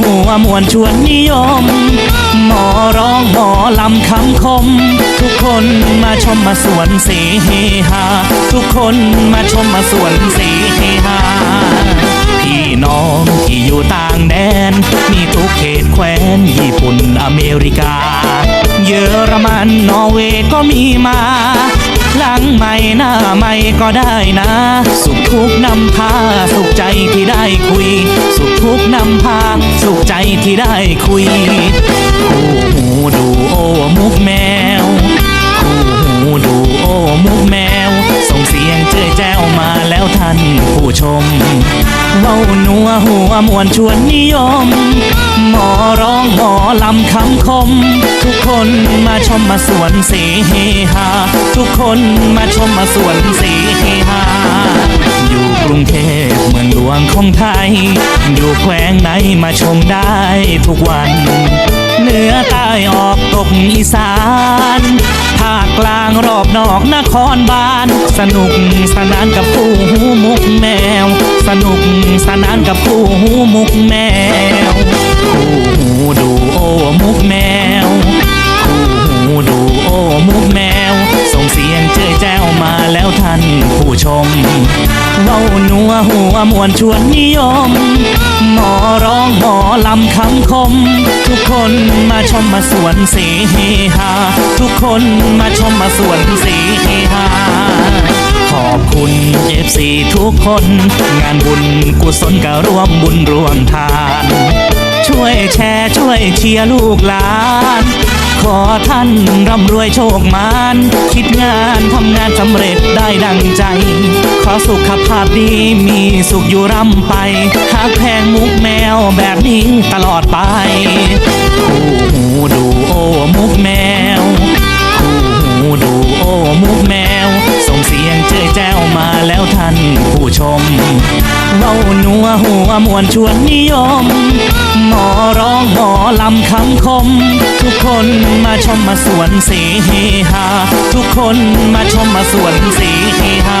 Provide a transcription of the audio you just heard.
หัวมวนชวนนิยม หมอร้องหมอลำคำคม ทุกคนมาชมมาสวนสเฮฮาทุกคนมาชมมาสวนสเฮฮาพี่น้องที่อยู่ต่างแดน มีทุกเขตแคว้นญี่ปุ่นอเมริกา เยอรมันนอร์เวย์ก็มีมาหลังไม่หน้าไม่ก็ได้นะ สุขทุกนำพาสุขใจที่ได้คุย สุขใจที่ได้คุย คู่หูดูโอมุกแมว คู่หูดูโอมุกแมว ส่งเสียงเจ้ยแจ้วมาแล้วท่านผู้ชม เว้านัวหัวมวนชวนนิยม หมอร้องหมอลำคำคม ทุกคนมาชมมาสวนเสเฮฮาทุกคนมาชมมาสวนเส ของไทย อยู่แขวงไหนมาชมได้ทุกวัน เหนือใต้ออกตกอีสาน ภาคกลางรอบนอกนครบาล สนุกสนานกับผู้หูมุกแมว สนุกสนานกับผู้หูมุกแมวคู่หูดูโอมุกแมวคู่หูดูโอมุกแมว ส่งเสียงเจ้ยแจ้วมาแล้วท่านผู้ชม เว้าหนัวหัวมวนชวนนิยม หมอร้องหมอลำคำคม ทุกคนมาชมมาสวนเสเฮฮาทุกคนมาชมมาสวนเสเฮฮาขอบคุณเอฟซีทุกคน งานบุญกุศลก็ร่วมบุญร่วมทาน ช่วยแชร์ช่วยเชียร์ลูกหลานขอท่านร่ำรวยโชคมาน คิดงานทำงานสำเร็จได้ดังใจ อสุขภาพดีมีสุขอยู่ร่ำไปหากแพงมุกแมวแบบนี้ตลอดไปคู่หูดูโอมุกแมวคู่หูดูโอมุกแมว ส่งเสียงเจ้ยแจ้วมา นัวหัวมวนชวนนิยม หมอร้องหมอลำคำคม ทุกคนมาชมมาสวนสีฮฮาทุกคนมาชมมาสวนสีฮฮา